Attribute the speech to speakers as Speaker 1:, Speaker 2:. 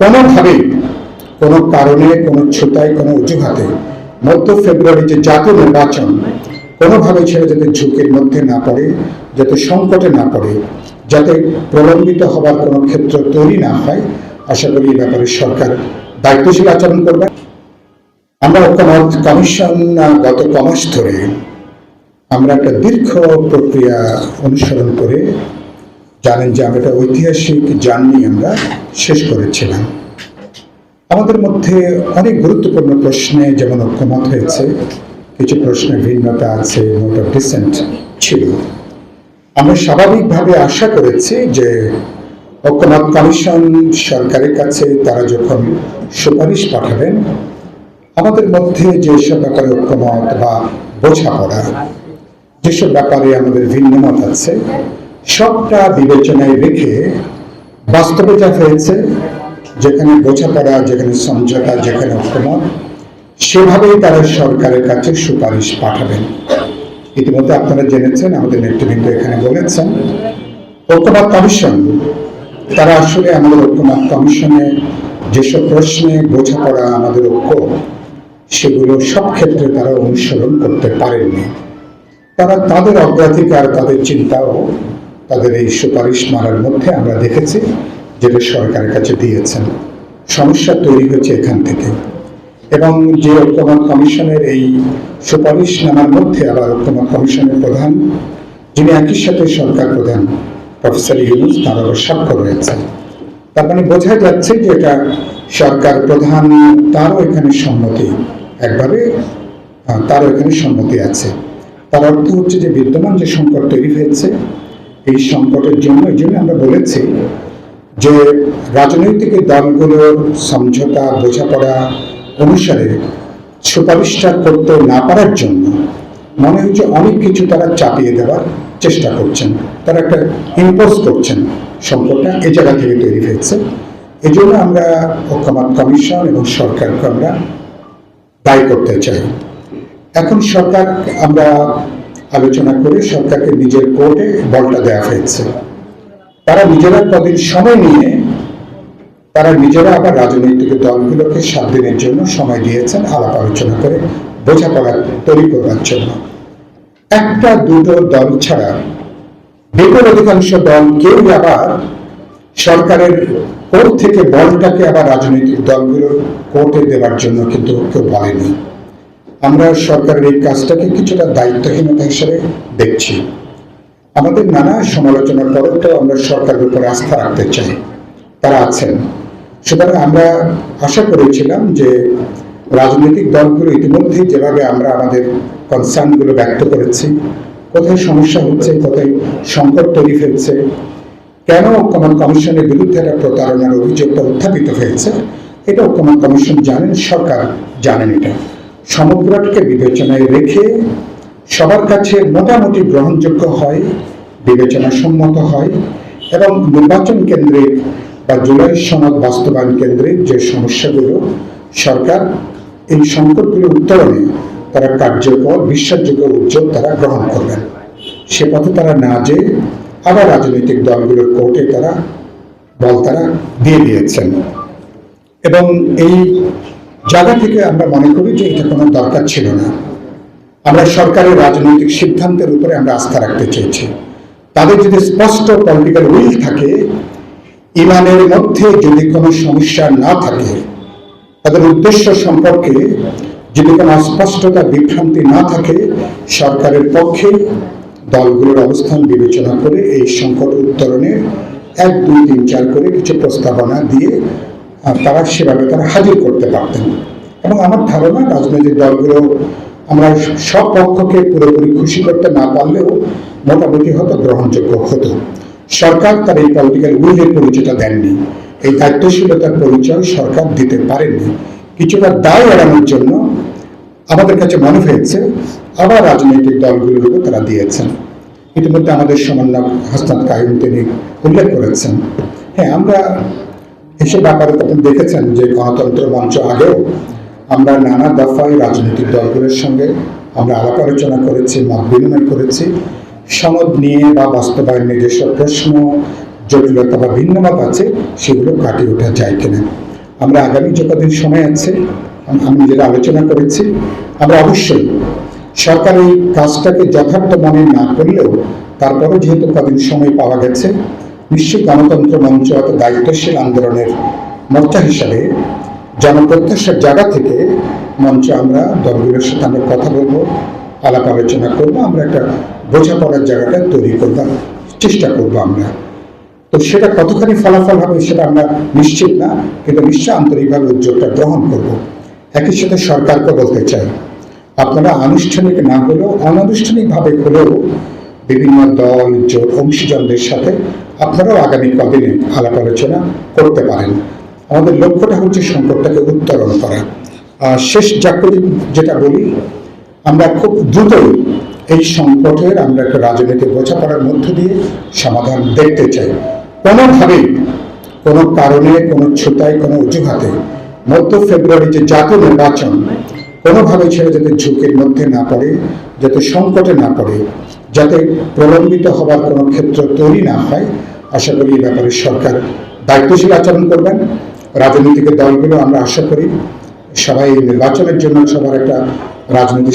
Speaker 1: কোনোভাবেই কোনো কারণে, কোনো ছুতায় কোনো অজুহাতে মধ্য ফেব্রুয়ারি যে জাতীয় নির্বাচন, কোনোভাবে ছেড়ে যাতে ঝুঁকির মধ্যে না পড়ে, যাতে সংকটে না পড়ে, যাতে প্রলম্বিত হবার কোনো ক্ষেত্র তৈরি না হয়, আশা করি এই ব্যাপারে সরকার দায়িত্বশীল আচরণ করবে। আমরা ঐক্যমত কমিশন, গত কমাস ধরে আমরা একটা দীর্ঘ প্রক্রিয়া অনুসরণ করে জানেন যে আমরা একটা ঐতিহাসিক জার্নি আমরা শেষ করেছিলাম। আমাদের মধ্যে অনেক গুরুত্বপূর্ণ প্রশ্নে যেমন ঐক্যমত হয়েছে, কিছু প্রশ্নে ভিন্নতা আছে নোট অফ ডিসেন্ট ছিল। আমরা স্বাভাবিকভাবে আশা করেছি যে ঐক্যমত কমিশন সরকারের কাছে তারা যখন সুপারিশ পাঠাবেন, আমাদের মধ্যে যেসব ব্যাপারে ঐক্যমত বা বোঝাপড়া, যেসব ব্যাপারে আমাদের ভিন্নমত আছে সবটা বিবেচনায় রেখে বাস্তবে যা হয়েছে, যেখানে বোঝাপড়া যেখানে সমঝোতা, যেখানে ঐক্যমত, সেভাবেই তারা সরকারের কাছে সুপারিশ পাঠাবেন। ইতিমধ্যে আপনারা জেনেছেন, আমাদের নেতৃবৃন্দ এখানে বলেছেন, ঐক্যমত কমিশন, তারা আসলে আমাদের ঐক্যমত কমিশনে যেসব প্রশ্নে বোঝাপড়া আমাদের ঐক্য, সেগুলো সব ক্ষেত্রে তারা অনুসরণ করতে পারেননি। তারা তাদের অগ্রাধিকার, তাদের চিন্তাও তাদের এই সুপারিশ মারার মধ্যে আমরা দেখেছি যেটা সরকারের কাছে দিয়েছেন। সমস্যা তৈরি হয়েছে এখান থেকে। এবং যে ঐক্যমত কমিশনের এই সুপারিশ নামার মধ্যে আবার ঐক্যমত কমিশনের প্রধান যিনি একই সাথে সরকার প্রধান প্রফেসর ইউনুস তার আবার স্বাক্ষর রয়েছে। তার মানে বোঝা যাচ্ছে যে এটা সরকার প্রধান তারও এখানে সম্মতি একভাবে আহ, তারও এখানে সম্মতি আছে। তার অর্থ হচ্ছে যে বিদ্যমান যে সংকট তৈরি হয়েছে এই সংকটের জন্য, এই জন্য আমরা বলেছি যে রাজনৈতিক দলগুলোর সমঝোতা, বোঝাপড়া অনুসারে সুপারিশটা করতে না পারার জন্য মনে হচ্ছে অনেক কিছু তারা চাপিয়ে দেওয়ার চেষ্টা করছেন। তারা একটা ইম্পোজ করছেন সংকটটা এই জায়গা থেকে তৈরি হয়েছে। এই জন্য আমরা ঐক্যমত কমিশন এবং সরকারকে আমরা দায়ী করতে চাই। এখন সরকার আমরা আলোচনা করে সরকারকে নিজের কোর্টে বলটা দেওয়া হয়েছে। তারা নিজেরা কদিন সময় নিয়ে, তারা নিজেরা আবার রাজনৈতিক দলগুলোকে সাত দিনের জন্য সময় দিয়েছেন আলাপ আলোচনা করে বোঝাপড়া তৈরি করবার জন্য। একটা দুটো দল ছাড়া বিপুল অধিকাংশ দল কেউ আবার সরকারের কোর্ট থেকে বলটাকে আবার রাজনৈতিক দলগুলোর কোর্টে দেওয়ার জন্য কিন্তু কেউ বলেনি। আমরা সরকারের এই কাজটাকে কিছুটা দায়িত্বহীনতা হিসেবে দেখছি। আমাদের নানা সমালোচনার পরেও আমরা সরকারের উপর আস্থা রাখতে চাই। তারা আছেন। সুতরাং আমরা আশা করেছিলাম যে রাজনৈতিক দলগুলো ইতিমধ্যেই যেভাবে আমরা আমাদের কনসার্নগুলো ব্যক্ত করেছি, কোথায় সমস্যা হচ্ছে, কোথায় সংকট তৈরি হয়েছে, কেন ঐক্যমত কমিশনের বিরুদ্ধে একটা প্রতারণার অভিযোগটা উত্থাপিত হয়েছে, এটা ঐক্যমত কমিশন জানেন, সরকার জানেন এটা। সমগ্রটাকে বিবেচনায় রেখে সবার কাছে মোটামুটি গ্রহণযোগ্য হয় বিবেচনা সম্মত হয় এবং নির্বাচন কেন্দ্রিক বা জুলাই সনদ বাস্তবায়ন কেন্দ্রিক যে সমস্যাগুলো সরকার এই সংকটগুলো উত্তরণে তারা কার্যকর, বিশ্বাসযোগ্য উদ্যোগ তারা গ্রহণ করবেন। সে পথে তারা না যে আবার রাজনৈতিক দলগুলোর কোর্টে তারা বল তারা দিয়ে দিয়েছেন। এবং এই জায়গা থেকে আমরা মনে করি যে এটা কোনো দরকার ছিল না। আমরা সরকারের রাজনৈতিক সিদ্ধান্তের উপরে আমরা আস্থা রাখতে চেয়েছি। তাদের যদি স্পষ্ট পলিটিক্যাল উইল থাকে, ইমানের মধ্যে যদি কোনো সমস্যা না থাকে, তাদের উদ্দেশ্য সম্পর্কে যদি কোনো অস্পষ্টতা, বিভ্রান্তি না থাকে, সরকারের পক্ষে দলগুলোর অবস্থান বিবেচনা করে এই সংকট উত্তরণে এক, দুই, তিন, চার করে কিছু প্রস্তাবনা দিয়ে তারা সেভাবে তারা হাজির করতে পারতেন এবং আমার ধারণা, রাজনৈতিক দলগুলো আমরা সব পক্ষকে পুরোপুরি খুশি করতে না পারলেও মোটামুটি হয়তো গ্রহণযোগ্য হতো। সরকার তার এই পলিটিক্যাল উইলের পরিচয়টা দেননি। এই দায়িত্বশীলতার পরিচয় সরকার দিতে পারেননি। কিছুটা দায় এড়ানোর জন্য আমাদের কাছে মনে হয়েছে, আবার রাজনৈতিক দলগুলোর উপর তারা দিয়েছেন। ইতিমধ্যে আমাদের সমন্বয় হাসনাত কায়ুম তিনি উল্লেখ করেছেন। হ্যাঁ আমরা এসব ব্যাপারে তখন দেখেছেন যে গণতন্ত্র মঞ্চ আগেও আমরা নানা দফায় রাজনৈতিক দলগুলোর সঙ্গে আমরা আলাপ আলোচনা করেছি, মত বিনিময় করেছি। সনদ নিয়ে বা বাস্তবায়নে যেসব প্রশ্ন, জটিলতা বা ভিন্নমত আছে, সেগুলো কাটিয়ে ওঠা যায় কিনা। আমরা আগামী যে কদিন সময় আছে, আমি যেটা আলোচনা করেছি, আমরা অবশ্যই সরকার এই কাজটাকে যথার্থ মনে না করলেও তারপরে যেহেতু কদিন সময় পাওয়া গেছে নিশ্চয়ই গণতন্ত্র মঞ্চ এত দায়িত্বশীল আন্দোলনের মোর্চা হিসাবে জনপ্রত্যাশার জায়গা থেকে মঞ্চে আমরা দলগুলোর সাথে আমরা কথা বলব, আলাপ আলোচনা করব, আমরা একটা বোঝাপড়ার জায়গাটা তৈরি করবার চেষ্টা করব আমরা। তো সেটা কতখানি ফলাফল হবে সেটা আমরা নিশ্চিত না, কিন্তু নিশ্চয় আন্তরিকভাবে উদ্যোগটা গ্রহণ করব। একই সাথে সরকারকে বলতে চাই, আপনারা আনুষ্ঠানিক না হলেও অনানুষ্ঠানিকভাবে হলেও বিভিন্ন দল, জোট, অংশীজনদের সাথে আপনারাও আগামী কদিনে আলাপ আলোচনা করতে পারেন। আমাদের লক্ষ্যটা হচ্ছে সংকটটাকে উত্তরণ করা। আর শেষ জাগ্রত যেটা বলি, আমরা খুব দ্রুতই এই সংকটের আমরা একটা রাজনৈতিক বোঝাপড়ার মধ্য দিয়ে সমাধান দেখতে চাই। কোনোভাবেই, কোনো কারণে, কোনো ছুতায়, কোনো অজুহাতে মধ্য ফেব্রুয়ারি যে জাতীয় নির্বাচন কোনোভাবে ছেড়ে যাতে ঝুঁকির মধ্যে না পড়ে, যাতে সংকটে না পড়ে যাতে প্রলম্বিত হবার কোনো ক্ষেত্র তৈরি না হয়, আশা করি এই ব্যাপারে সরকার দায়িত্বশীল আচরণ করবেন। রাজনৈতিক দলগুলো আমরা আশা করি সবাই নির্বাচনের জন্য সবার একটা রাজনৈতিক